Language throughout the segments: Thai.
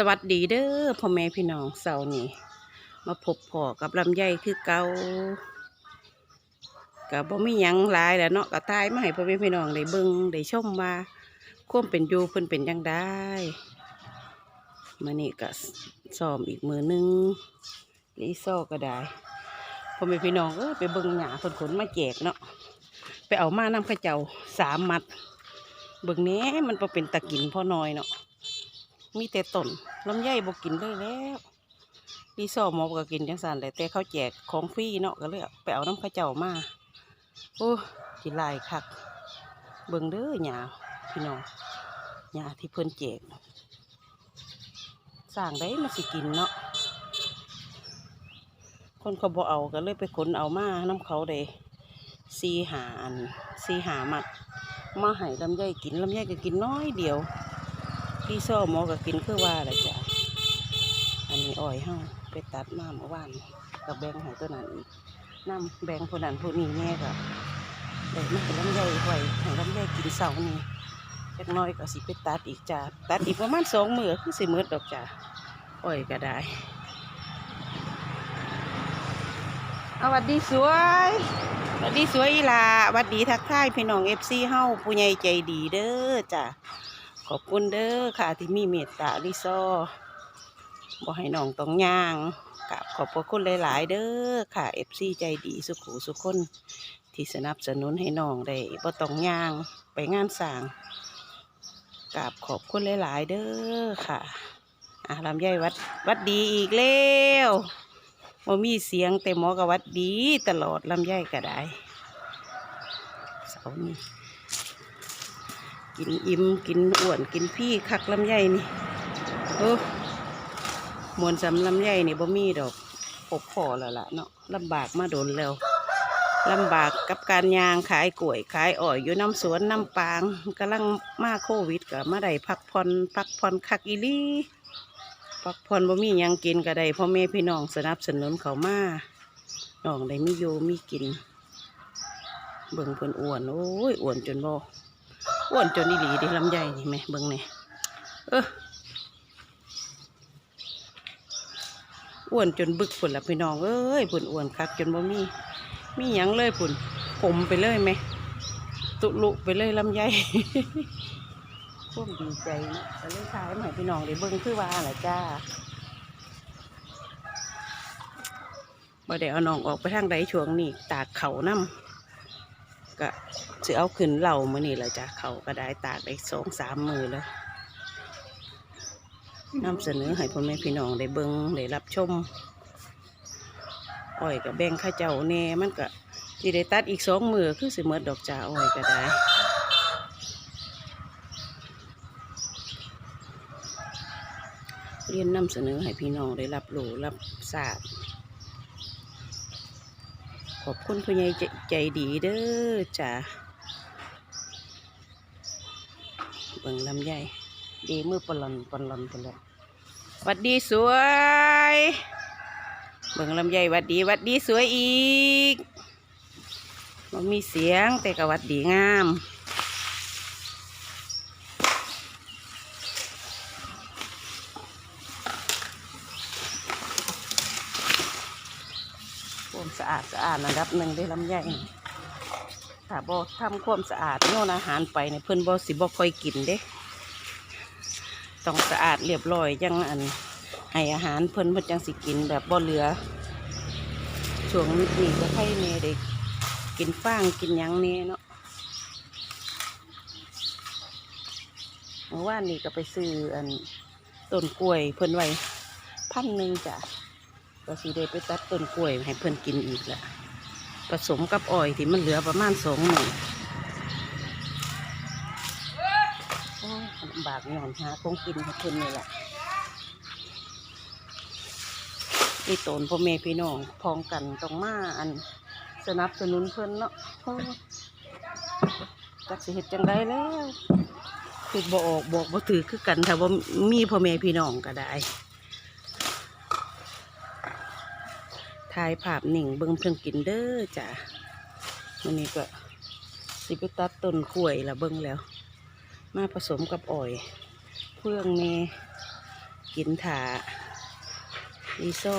สวัสดีเด้อพ่อแม่พี่น้องเสาร์นี้มาพบพ่อกับลำไยคือเก่ากับบ่มีหยังหลายแหล้วเนาะก็ตายมาให้พ่อแม่พี่น้องได้เบิ่งได้ชมว่าความเป็นอยู่เพิ่นเป็นจังได้มื้อนี้ก็ซ้อมอีกมือหนึงลีโซก็ได้พ่อแม่พี่น้องเอ้ยไปเบิ่งหญ้าเพิ่นขนมาแจกเนาะไปเอามานำข้าเจ้าสามมัดเบิ่งแหน่มันบ่เป็นตะกินพ่อน้อยเนาะ มีแต่ต้นลำไยบ่กินเลยแล้วรีสอหมอบก็กินจังสันแต่แต่เขาแจกของฟรีเนาะก็เลยไปเอาน้ำข้าเจ้ามาโอ้กินลายคัก เบิ่งเด้อหยาพี่น้องหยาที่เพิ่นแจกสร้างได้มาสิกินเนาะคนเขาบ่เอาก็เลยไปขนเอามาน้ำเขาได้ซีหาอันซีหามัดมาให้ลำไยกินลำไยก็กินน้อยเดียว พี่ซ่อหมอก็กินคือว่าแหละจ้ะอันนี้อ้อยเฮาไปตัดมาเมื่อวานกับแบงให้ตัวนั้นอีกน้ำแบงผู้นั้นผู้นี้แน่ก็เด็กมันเป็นลำไยไว้ให้ลำไยกินเสานี้จักน้อยก็สิไปตัดอีกจ้ะตัดอีกประมาณสองมือคือสิมืดดอกจ้ะอ้อยก็ได้เอาวัดดีสวยวัดดีสวยอีหลาหวัดดีทักทายพี่น้องเอฟซีเฮาผู้ใหญ่ใจดีเด้อจ้ะ ขอบคุณเด้อค่ะที่มีเมตตาลิซอบอกให้น้องต้องย่างกับขอบพระคุณหลาย ๆ เด้อค่ะเอฟซีใจดีสุขุสุขคนที่สนับสนุนให้น้องได้บ่ต้องย่างไปงานสร้างกับขอบคุณหลาย ๆ เด้อค่ะอะลำไยวัดวัดดีอีกแล้วบ่มีเสียงแต่หมอกวัดดีตลอดลำไยก็ได้เสาร์นี้ กินอิ่มกินอ้วนกินพี่คักลำไยนี่โอ้มวนสำลำไยนี่บ่มีดอกปกพอแล้วล่ะเนาะลำบากมาโดนแล้วลำบากกับการยางขายกล้วยขายอ้อยอยู่น้ำสวนน้ำปางกำลังมาโควิดก็มาได้พักผ่อนพักผ่อนคักอีลีพักผ่อนบ่มียังกินก็ได้พ่อแม่พี่น้องสนับสนุนเขามาน้องได้มีอยู่มีกิน เบิ่งเพิ่นอ้วนโอ้ยอ้วนจนบ่ อ้วนจนอีหลีดิลำไยนี่ไหมเบิ่งนี่เอออ้วนจนบึกพุ่นละพี่น้องเอ้ยพุ่นอ้วนคักจนบ่มี มีหยังเลยพุ่นผมไปเลยไหม ตุลุไปเลยลำไยพุ่มดีใจนาะก็เลยขายให้พี่น้องได้เบิ่งคือว่าแหละจ้าบ่ได้เอาน้องออกไปทางใดช่วงนี้ตากเขาน้ำ ก็จะเอาขึ้นเหล่ามานี่แหละจ้ะเขาก็ได้ตากได้สองสามมือแล้วนำเสนอให้พ่อแม่พี่น้องได้เบิงได้รับชมอ้อยกับแบ่งข้าเจ้าแน่มันก็ที่ได้ตัดอีกสองมือคือสิเมดดอกจ่าอ้อยก็ได้เรียนนำเสนอให้พี่น้องได้รับรู้รับทราบ อบคุณผู้ใหญ่ใจใจดีเด้อจ้าเบิ่งลำใหญ่ดีมือปลอนปลอนกันแล้วหวัดดีสวย เบิ่งลำใหญ่วัดดีหวัดดีสวยอีกมันมีเสียงแต่ก็หวัดดีงามสะ อาดอาดระดับหนึ่งได้ลำไยนี่ถ้าบ่ทำความสะอาดโยนอาหารไปเนี่ยเพิ่อนบ่สิบ่ค่อยกินเด้ ต้องสะอาดเรียบร้อยจังอันให้อาหารเพิ่อนเพิ่อนจังสิกินแบบบ่เหลือ ช่วงนี้ก็ให้เน่ได้กินฟางกินยังเน่เนาะเมื่อวานนี้ก็ไปซื้ออันต้นกล้วยเพิ่อนไว้พันหนึ่งจ้ะก็สิได้ไปตัดต้นกล้วยให้เพื่อนกินอีกแหละ ผสมกับอ้อยที่มันเหลือประมาณสองหนึ่งโอ้ลำบากหย่อนหาคงกินให้เพื่อนนี่แหละอีตนพ่อแม่พี่น้องพองกันต้องมาอันสนับสนุนเพื่อนเนาะจักสิเห็ดจังได้แล้วคือบอกออกบอกบ่ถือคือกันถ้าว่ามีพ่อแม่พี่น้องก็ได้ ถ่ายภาพหนิ่งเบิ่งเพิ่นกินเด้อจ้ะวันนี้ก็สิไปตัดต้นกล้วยละเบิ่งแล้ว มาผสมกับอ้อยเพื่องเนกินถาลีโซ่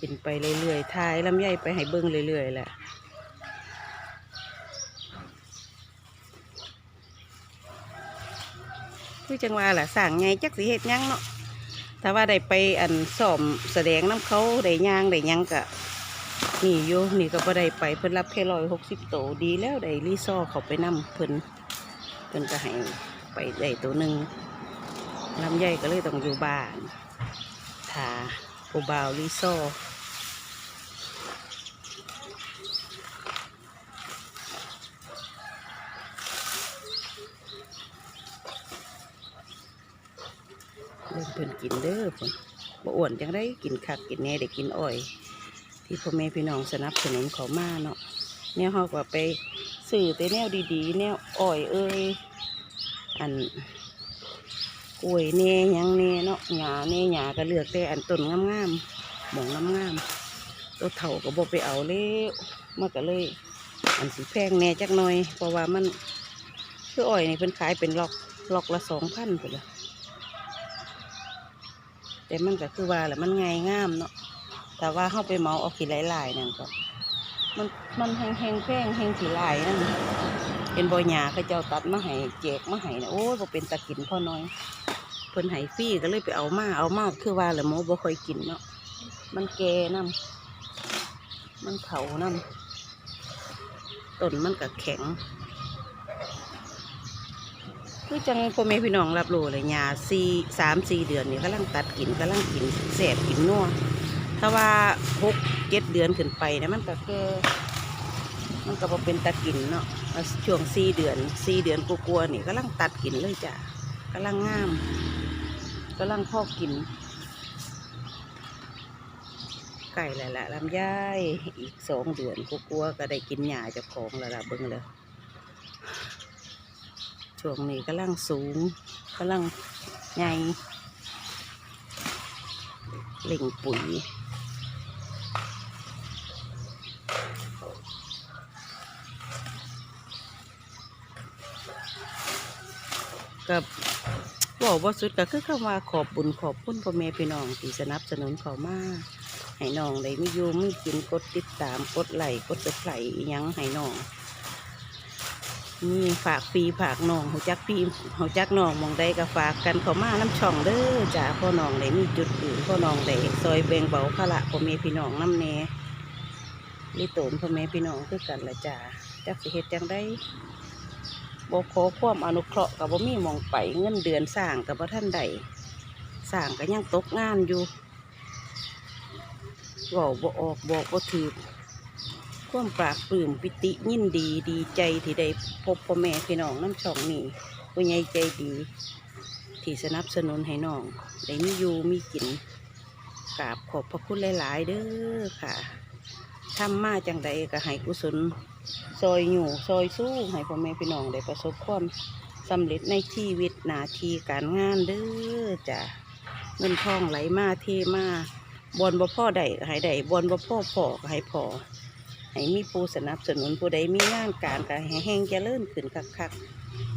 กินไปเรื่อยๆทายลำไยไปให้เบิ้งเรื่อยๆแหละคือจังว่าล่ะสั่งไงจักสิเฮ็ดยังเนาะ ถ้าว่าได้ไปอันสอมแสดงน้ำเขาได้ย่างได้ยังกะนี่โยนี่ก็บ่ได้ไปเพิ่นรับแค่ร้อยหกสิบโตวดีแล้วได้รีซอเขาไปนํเพิ่นเพิ่นก็ให้ไปได้ตัวหนึ่งลำไยก็เลยต้องอยู่บ้านถาโอบาวรีซอร์เล่นเพิ่น กินเด้อเพิ่นบ่อ้วนจังได้กินคักกินแน่ได้กินอ้อย ที่พ่อแม่พี่น้องสนับสนุนเขามาเนาะเนี่ยเขาก็ไปสื่อแต่แนวดีๆ แนวอ้อยเอ้ยอันกล้วยเน่หยังเน่เนาะหญ้าเน่หญ้าก็เลือกแต่อันต้นงามๆหมองงามๆตัวเถ่าก็บ่ไปเอาเลยมันก็เลย อันสีแพงแน่จักหน่อย เพราะว่ามันคืออ้อยนี่เพิ่นขายเป็นล็อกล็อกละสองพันไปเลย แต่มันก็คือว่าแหละมันง่ายงามเนาะแต่ว่าเข้าไปเมาเอาขี้หลายๆนั่นก็มันมันแห้งแห้งแพงแห้งขี้หลายนั่นเป็นบอยหยาเขาเจ้าตัดมาให้แจกมาให้นะโอ้ยบ่เป็นตะกินพ่อน้อยเพิ่นให้ฟรีก็เลยไปเอามาเอามาคือว่าแหละหมบ่ค่อยกินเนาะมันแก่น้ำมันเผาน้ำต้นมันก็แข็ง คือจังพ่อแม่พี่น้องรับรู้เลยหญ้าสี่สามสี่เดือนนี่กำลังตัดกินกำลังกินแสบกินนัวถ้าว่าหกเจ็ดเดือนขึ้นไปเนะมันก็แก่มันก็บเป็นตะกินเนาะช่วงสี่เดือนสี่เดือนกลัวๆนี่กำลังตัดกินเลยจ้ะกำลังงามกำลังพอกิน ไก่แหละละลำไยอีกสองเดือนกลัวๆก็ได้กินหญ้าเจากของแล้วละเบิ่งเลย ช่วงนี้กำลังสูงกำลังใหญ่เล่งปุ๋ยกับบอกว่าสุดก็คือคำว่าขอบบุญขอบคุณพ่อแม่พี่น้องที่สนับสนุนเขามาให้น้องได้มีอยู่มีกินกดติดตามกดไลค์กดสไครต์อิหยังให้น้อง นี่ฝากปีฝากน้องหัวจักปีหัวจักน้องมองใดก็ฝากกันเขามาน้ำช่องเด้อจ้าพ่อน้องได้มีจุดอื่นพ่อน้องได้ซอยแบ่งเบาภาระพ่อแม่พี่น้องน้ำแน่ลิโตนพ่อแม่พี่น้องคือกันละจ้าจักสิเฮ็ดจังได้บ่ขอความอนุเคราะห์กับบ่มีมองไปเงินเดือนสร้างกับบ่ท่านใดสร้างก็ยังตกงานอยู่เว้าบ่ออกบอกบ่ถูก ความปรากปลื้มปิติยินดีดีใจที่ได้พบพ่อแม่พี่น้องน้ำช่องนี้ผู้ใหญ่ใจดี ที่สนับสนุนให้น้องได้มีอยู่มีกินกราบขอบพระคุณหลาย ๆ เด้อค่ะทำมาจังใดก็ให้กุศลซอยอยู่ซอยสู้ให้พ่อแม่พี่น้องได้ประสบความสำเร็จในชีวิตหนาทีการงานเด้อจ้ะเงินทองไหลมาเทมาบอนบ่พ่อได้ให้ได้บอนบ่พ่อพ่อให้พ่อ ให้มีผู้สนับสนุนผู้ใดมีงานการก็ให้แห้งเจริญขึ้นคัก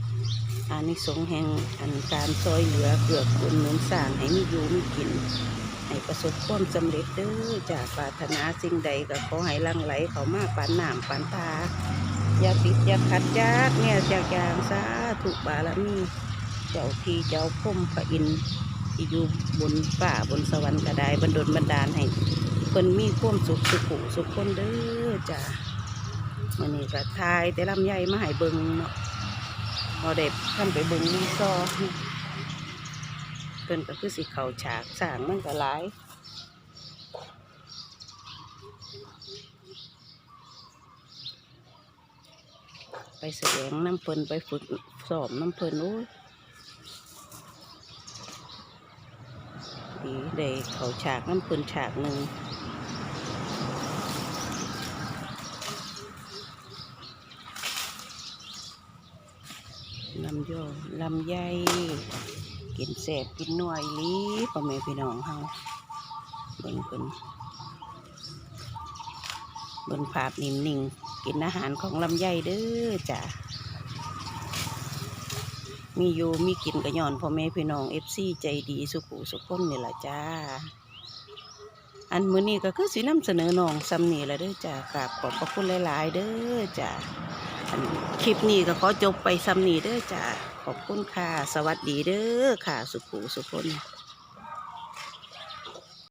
ๆอานิสงส์แห่งอันการซอยเหลือเกือบอุดหนุนสร้างให้มีอยู่มีกินให้ประสบความสำเร็จเด้อจากปรารถนาสิ่งใดก็ขอให้ลังไหลเขามาปานน้ำปานตา อย่าติดอย่าขัดจักเนี่ยจากยางสาถูกบารมีเจ้าที่เจ้าพุ่มพระอินทร์ที่อยู่บนป่าบนสวรรค์ก็ไดบันดลบันดาลให้ เพิ่นมีความสุขสุขุสุขคนเด้อจ้ะมื่อนี้ก็ทายแต่ลำไยมาให้เบิงเนาะพอเด็กท่านไปเบิงนี่ซอเพิ่นก็คือสิเขาฉากสางมันก็หลายไปแสดงน้ำเพลินไปฝึกสอบน้ำเพลินโอ้ยดีได้เขาฉากน้ำเพลินฉากหนึ่ง ยลำไยกินแสบกินนัวอีลีพ่อแม่พี่น้องเฮาเบิ่งเพิ่นเบิ่งภาพนิ่งๆกินอาหารของลำไยเด้อจ้ะมีอยู่มีกินกระย่อนพ่อแม่พี่น้องเอฟซีใจดีสุขุสุขคนนี่แหละจ้า อันมื้อนี้ก็คือสีน้ำเสนอน้องซัมเนี่แหละเด้อจ้ากราบขอบพระคุณหลาย ๆ เด้อจ้า คลิปนี้ก็ขอจบไปสำนีเด้อจ้าขอบคุณค่ะ สวัสดีเด้อค่ะ สุขูสุขคน